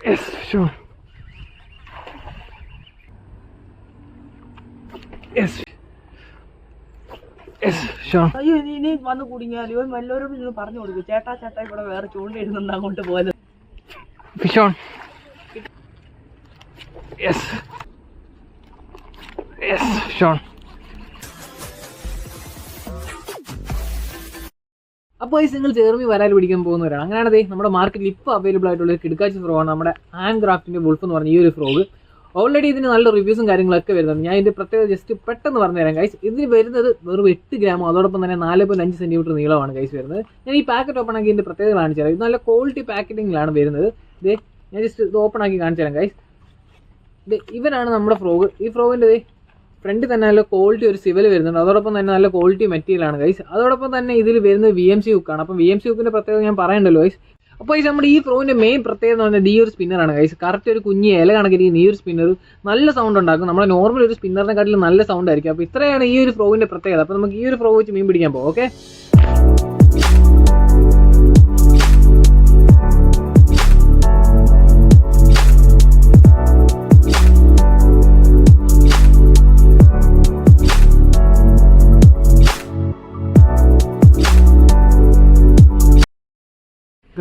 Yes, sure. Yes. Yes, Sean. അയ്യോ ഇനി ഇനി വന്ന് കുടുങ്ങിയാലോ എല്ലാവരോടും ഇന്ന് പറഞ്ഞു കൊടുക്കും ചേട്ടാ ചേട്ടാ ഇവിടെ വേറെ ചൂണ്ടയിടുന്നുണ്ട് അങ്ങോട്ട് പോലെ ഫിഷോൺ യെസ് Yes. Yes, ഈ നിങ്ങൾ ചേർമി വരാൽ പിടിക്കാൻ പോകുന്നവരാണ്. അങ്ങനെയാണ് ദേ നമ്മുടെ മാർക്കറ്റിൽ ഇപ്പോൾ അവൈലബിൾ ആയിട്ടുള്ള ഒരു കിടക്കാച്ചി ഫ്രോഗാണ് നമ്മുടെ ഹാൻഡ് ക്രാഫ്റ്റിന്റെ വുൾഫ് എന്ന് പറഞ്ഞ ഈ ഒരു ഫ്രോഗ് ഓൾറെഡി ഇതിന് നല്ല റിവ്യൂസും കാര്യങ്ങളൊക്കെ വരുന്നുണ്ട്. ഞാൻ ഇതിന്റെ പ്രത്യേകത ജസ്റ്റ് പെട്ടെന്ന് പറഞ്ഞു തരാം കൈസ് ഇതിന് വരുന്നത് വെറും എട്ട് ഗ്രാമോ അതോടൊപ്പം തന്നെ നാല് പോയിന്റ് അഞ്ച് സെന്റിമീറ്റർ നീളമാണ് കൈസ് വരുന്നത്. ഞാൻ ഈ പാക്കറ്റ് ഓപ്പൺ ആക്കി ഇതിന്റെ പ്രത്യേകത കാണിച്ചു തരാം. ഇത് നല്ല ക്വാളിറ്റി പാക്കറ്റിങ്ങിലാണ് വരുന്നത്. ദേ ഞാൻ ജസ്റ്റ് ഇത് ഓപ്പൺ ആക്കി കാണിച്ചു തരാം കൈസ് ഇത് ഇവനാണ് നമ്മുടെ ഫ്രോഗ് ഈ ഫ്രോഗിന്റെ ഫ്രണ്ടിൽ തന്നെ നല്ല ക്വാളിറ്റി ഒരു സിവൽ വരുന്നുണ്ട്. അതോടൊപ്പം തന്നെ നല്ല ക്വാളിറ്റി മെറ്റീരിയൽ ആണ് ഗൈസ് അതോടൊപ്പം തന്നെ ഇതിൽ വരുന്നത് വി എം സി ഹുക്കാണ് അപ്പം വി എം സി ഹുക്കിന്റെ പ്രത്യേകത ഞാൻ പറയണ്ടല്ലോ ഗൈസ് അപ്പോൾ ഈ നമ്മുടെ ഈ ഫ്രോവിന്റെ മെയിൻ പ്രത്യേകത എന്ന് പറഞ്ഞാൽ ഈ ഒരു സ്പിന്നറാണ് ഗൈസ് കറക്റ്റ് ഒരു കുഞ്ഞ് ഇല കണക്കിരിക്കുന്ന ഈ ഒരു സ്പിന്നർ നല്ല സൗണ്ട് ഉണ്ടാക്കും. നമ്മുടെ നോർമൽ ഒരു സ്പിന്നറിനെക്കാട്ടിലും നല്ല സൗണ്ട് ആയിരിക്കും. അപ്പോൾ ഇത്രയാണ് ഈ ഒരു ഫ്രോവിന്റെ പ്രത്യേകത. അപ്പോൾ നമുക്ക് ഈ ഒരു ഫ്രോ വെച്ച് മീൻ പിടിക്കാൻ പോകും ഓക്കെ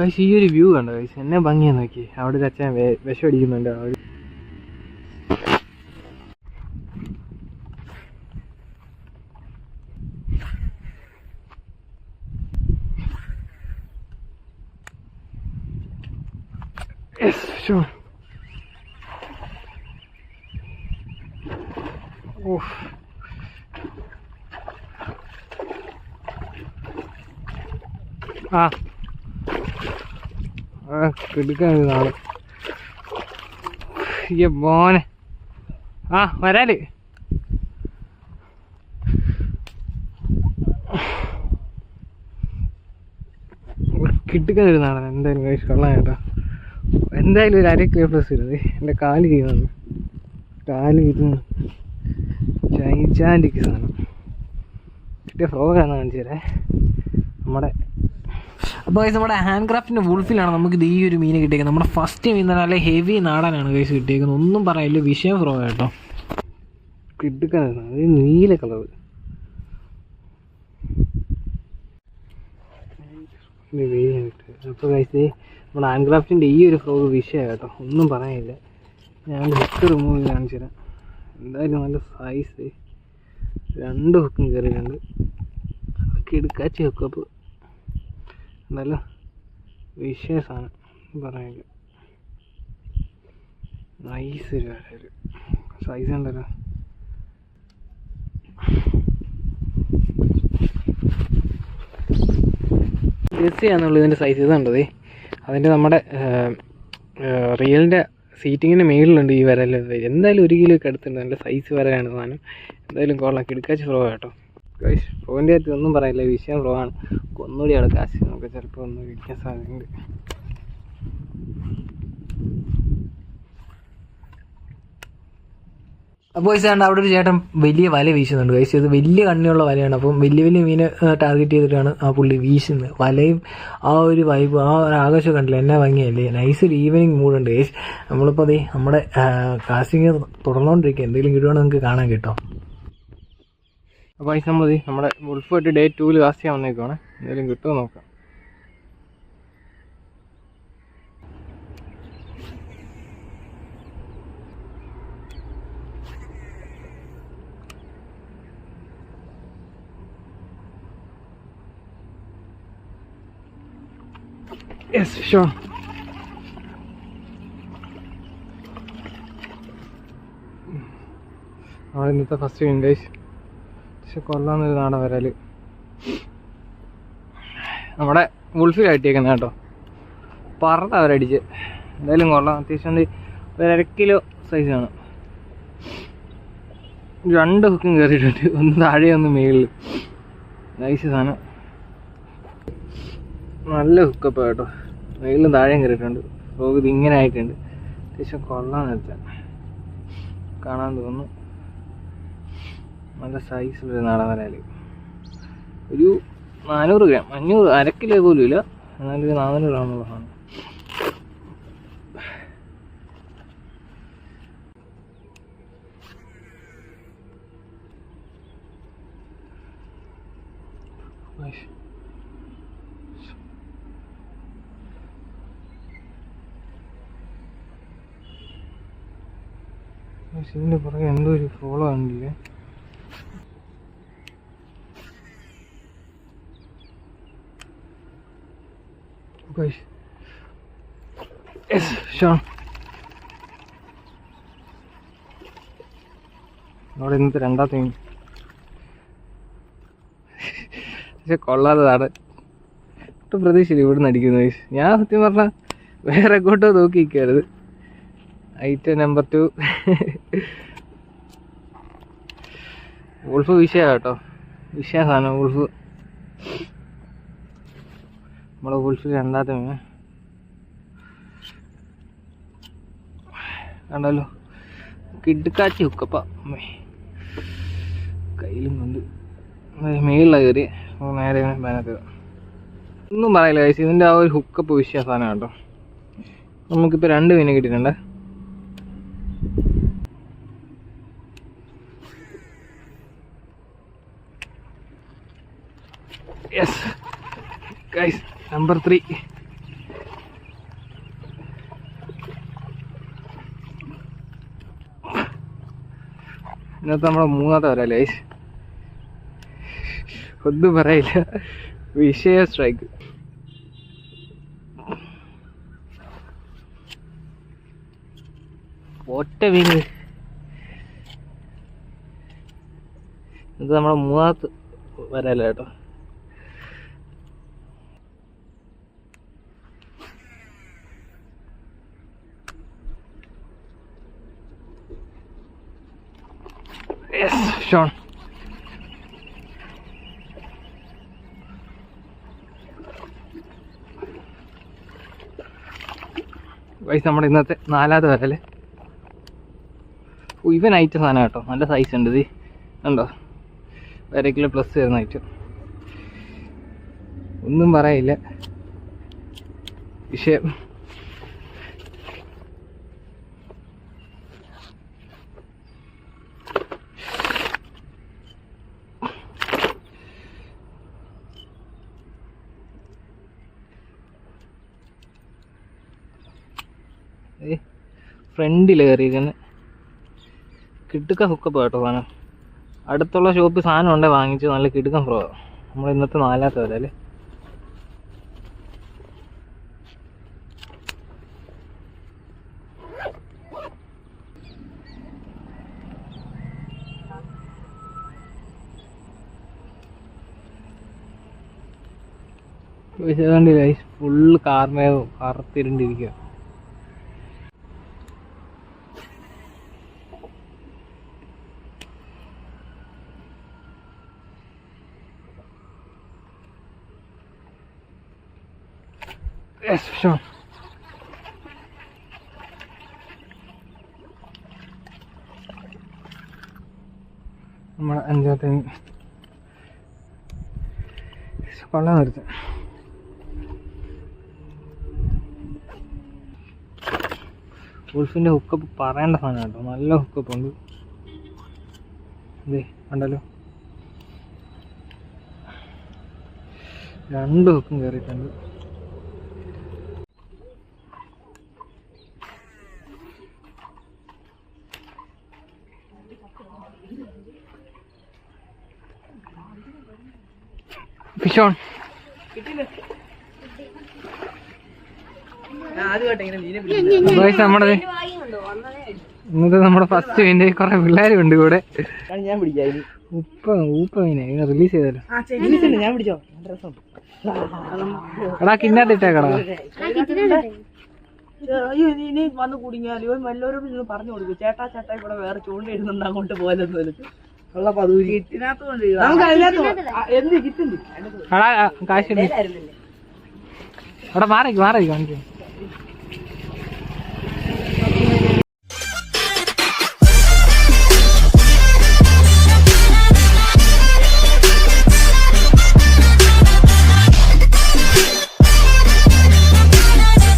ഗൈസ് ഈ ഒരു വ്യൂ കണ്ടോ? ഗൈസ് എന്നെ ഭംഗിയാ നോക്കി. അവിടെ ഒരു അച്ഛൻ വിഷം അടിക്കുന്നുണ്ട് അവിടെ. ആ ഈ മോനെ. ആ വരാൽ. കിട്ടുക്കാൻ നാടൻ എന്തായാലും കഴിച്ച് കൊള്ളാം കേട്ടോ. എന്തായാലും ഒരു അര കിലോ പ്ലസ് വരുന്നത് എന്റെ കാൽ ചെയ്യുന്നത് കാൽ ഇരുന്ന് ചൈച്ചാന്റിക്ക് സാധനം. കിട്ടിയ ഫ്രോഗാണ് കാണിച്ചു തരേ നമ്മുടെ അപ്പോൾ ഗൈസ് നമ്മുടെ ഹാൻഡ് ക്രാഫ്റ്റിന്റെ വുൾഫിലാണ് നമുക്ക് ഇത് ഈ ഒരു മീൻ കിട്ടിയേക്കുന്നത്. നമ്മുടെ ഫസ്റ്റ് മീൻ നല്ല ഹെവി നാടാനാണ് ഗൈസ് കിട്ടിയേക്കുന്നത്. ഒന്നും പറയില്ല വിഷയം ഫ്രോ കേട്ടോ. കിടുക്കാനാണ്. നീല കളർ അപ്പോൾ ഗൈസ് നമ്മുടെ ഹാൻഡ് ക്രാഫ്റ്റിന്റെ ഈ ഒരു ഫ്രോ വിഷയം കേട്ടോ. ഒന്നും പറയാനില്ല ഞാൻ ഹുക്ക് റിമൂവ് ചെയ്ത് കാണിച്ചു തരാം. എന്തായാലും നല്ല സൈസ് രണ്ട് ഹുക്കും കയറിയിട്ടുണ്ട് കിടുക്കാച്ചി ഹുക്ക് നല്ല സാധനം പറയാനില്ല. നൈസ് ഒരു ഒരു സൈസ് ഉണ്ടല്ലോ ജെസ്സി ആണെന്നുള്ളൂ ഇതിന്റെ സൈസ് ഇതുണ്ടത് അതിന്റെ നമ്മുടെ റിയലിന്റെ സീറ്റിങ്ങിന്റെ മേളിലുണ്ട് ഈ വരൽ എന്തായാലും ഒരു കിലോ ഒക്കെ അടുത്തുണ്ട്. നല്ല സൈസ് വരലാണ് സാധനം. എന്തായാലും കൊള്ളാം. കിടക്കാച്ച് ഫ്രോ കേട്ടോ ഫ്രോന്റെ അടുത്ത് ഒന്നും പറയില്ല. വിഷയം ഫ്രോ ആണ്. ഒന്നുകൂടി അവിടെ കാശ് നമുക്ക് ചിലപ്പോൾ ഒന്ന് വിളിക്കാൻ സാധ്യതയുണ്ട്. അപ്പോൾ ചേട്ടൻ അവിടെ ഒരു ചേട്ടൻ വലിയ വല വീശുന്നുണ്ട്. കഴിച്ചു ഇത് വലിയ കണ്ണിയുള്ള വലയാണ്. അപ്പം വലിയ വലിയ മീനെ ടാർഗറ്റ് ചെയ്തിട്ടാണ് ആ പുള്ളി വീശുന്നത്. വലയും ആ ഒരു വൈബ് ആ ഒരു ആകാശം കണ്ടില്ല? എന്നാ ഭംഗിയല്ലേ? നൈസ് ഒരു ഈവനിങ് മൂഡുണ്ട് ഗൈസ് നമ്മളിപ്പോൾ അതേ നമ്മുടെ കാസ്റ്റിംഗ് തുടർന്നുകൊണ്ടിരിക്കുക എന്തെങ്കിലും കിട്ടുവാണെങ്കിൽ നമുക്ക് കാണാൻ കേട്ടോ. അപ്പോൾ അതിന് നമ്മൾ നമ്മുടെ ഉൾഫായിട്ട് ഡേ ടൂവിൽ കാസ്റ്റ് ചെയ്യാൻ വന്നേക്കുവാണ്. എന്തെങ്കിലും കിട്ടുമോ നോക്കാം. Yes, ഷോ നമ്മുടെ ഇന്നത്തെ ഫസ്റ്റ് വിൻഡേജ് പക്ഷെ കൊള്ളാന്നൊരു നാടൻ നമ്മടെ നമ്മുടെ ഗുൾഫിൽ അടിച്ചേക്കുന്നത് കേട്ടോ. പറഞ്ഞ അവരടിച്ച്. എന്തായാലും കൊള്ളാം. അത്യാവശ്യം ഒരു അര കിലോ സൈസ് ആണ്. രണ്ട് ഹുക്കും കയറിയിട്ടുണ്ട് ഒന്ന് താഴെ ഒന്ന് മേളിൽ നൈസ് സാധനം നല്ല ഹുക്കപ്പ് കേട്ടോ. മേളിലും താഴെയും കയറിയിട്ടുണ്ട് ഫ്രോഗ് ഇത് ഇങ്ങനെ ആയിട്ടുണ്ട്. അത്യാവശ്യം കൊള്ളാന്ന് വെച്ചാൽ കാണാൻ തോന്നുന്നു. നല്ല സൈസ് സൈസിലൊരു നാടൻ വരാൽ. ഒരു നാനൂറ് ഗ്രാം അഞ്ഞൂറ് അരക്കിലോ പോലും ഇല്ല. എന്നാലൊരു നാനൂറ് ഗ്രാമുള്ള സാധനം. ഇതിന്റെ പുറകെ എന്തോ ഒരു ഫോളോ ഉണ്ടല്ലേ Guys. Yes, Sean. അവിടെ ഇന്നത്തെ രണ്ടാമത്തെ മീൻ പക്ഷെ കൊള്ളാത്തതാണ് ഒട്ടും പ്രതീക്ഷയില്ല ഇവിടുന്ന് അടിക്കുന്നത് guys. ഞാൻ സത്യം പറഞ്ഞാൽ വേറെ എങ്ങോട്ടോ നോക്കി നിൽക്കരുത് ഐറ്റം നമ്പർ ടു ഉൾഫ് വിഷയ കേട്ടോ വിഷയ സാധനം ഉൾഫ് നമ്മളെ ഗുൾഫിൽ രണ്ടാമത്തെ മീൻ കണ്ടല്ലോ. കിടുക്കാച്ചി ഹുക്കപ്പ കയ്യിലും കൊണ്ട് മേളിലാണ് കയറി നേരെ ബാനത്ത് ഒന്നും പറയില്ല guys. ഇതിന്റെ ആ ഒരു ഹുക്കപ്പ് വിശ്വാസമാണ് കേട്ടോ. നമുക്കിപ്പോൾ രണ്ട് മീനെ കിട്ടിയിട്ടുണ്ട്. യെസ് ഗൈസ് നമ്പർ ത്രീ ഇന്നത്തെ നമ്മുടെ മൂന്നാമത്തെ വരാം ലൈസ് ഒന്നും പറയില്ല. വിഷയ സ്ട്രൈക്ക് ഒറ്റ മീൻ ഇത് നമ്മുടെ മൂന്നാമത്തെ വരല്ല കേട്ടോ. യെസ് ഷോൺ വൈസ് നമ്മുടെ ഇന്നത്തെ നാലാമത്തെ വരല്ലേ ഓ, ഇവൻ ഐറ്റം സാധനം കേട്ടോ. നല്ല സൈസ് ഉണ്ട് ഇത്. ഉണ്ടോ കിലോ പ്ലസ് വരുന്ന ഐറ്റം ഒന്നും പറയില്ല വിഷയം. ഫ്രണ്ടിൽ കയറിയിരിക്കുന്നത് കിടുക്ക ഹുക്കപ്പ് കേട്ടോ സാധനം. അടുത്തുള്ള ഷോപ്പിൽ സാധനം ഉണ്ടേ വാങ്ങിച്ച് നല്ല കിടുക്കൻ ഫ്രോ നമ്മൾ ഇന്നത്തെ നാലാമത്തെ വരെ അല്ലേ? ഫുള്ള് കാർമേവും കറുത്തിരുണ്ടിരിക്കുക Yes, sure. നമ്മളെ അഞ്ചാമത്തെ. കൊള്ളാൻ നിർത്തി ഉൾഫിന്റെ ഹുക്കപ്പ് പറയേണ്ട സാധനം കേട്ടോ നല്ല ഹുക്കപ്പ് ഉണ്ട് ഇതേ കണ്ടല്ലോ രണ്ട് ഹുക്കും കയറിയിട്ടുണ്ട് ഫിഷ് ഓൺ നമ്മുടെ ഇന്നത്തെ നമ്മുടെ ഫസ്റ്റ് മീന്റെ കുറെ പിള്ളേരും ഉണ്ട് ഇവിടെ ഞാൻ പിടിക്കാം ഉപ്പ ഉപ്പ മീനെ. റിലീസ് ചെയ്തല്ലോ ഞാൻ പിടിച്ചോ. എടാ കിന്നാട്ടിട്ടേക്കടാ ഇനി ഇനി വന്ന് കുടുങ്ങിയാൽ ഇവൻ വല്ലവരോടും നിങ്ങൾ പറഞ്ഞു കൊടുക്കും. ചേട്ടാ ചേട്ടാ ഇവിടെ വേറെ ചൂണ്ടയിടുന്നുണ്ട് അങ്ങോട്ട് പോലെന്ന് ഉള്ള പതൂരി. നമുക്ക് അതിനകത്ത് ആ, എന്ത് കിട്ടുന്നു മാറി മാറി കാണിക്കും.